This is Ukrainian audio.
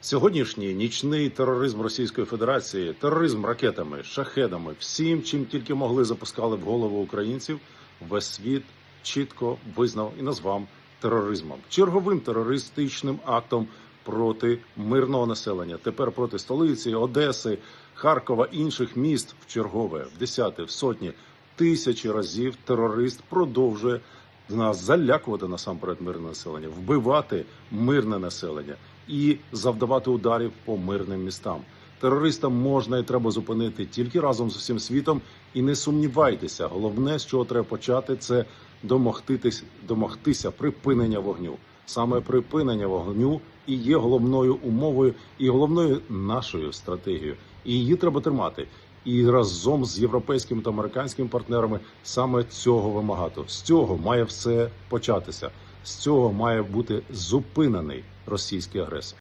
Сьогоднішній нічний тероризм Російської Федерації, тероризм ракетами, шахедами, всім, чим тільки могли запускали в голову українців, весь світ чітко визнав і назвав тероризмом, черговим терористичним актом проти мирного населення. Тепер проти столиці, Одеси, Харкова, інших міст в чергове, в десяти, в сотні, тисячі разів терорист продовжує нас залякувати насамперед мирне населення, вбивати мирне населення і завдавати ударів по мирним містам. Терористам можна і треба зупинити тільки разом з усім світом. І не сумнівайтеся, головне, з чого треба почати, це домогтитись, домогтися припинення вогню. Саме припинення вогню і є головною умовою і головною нашою стратегією. І її треба тримати. І разом з європейськими та американськими партнерами саме цього вимагати. З цього має все початися. З цього має бути зупинений російський агресор.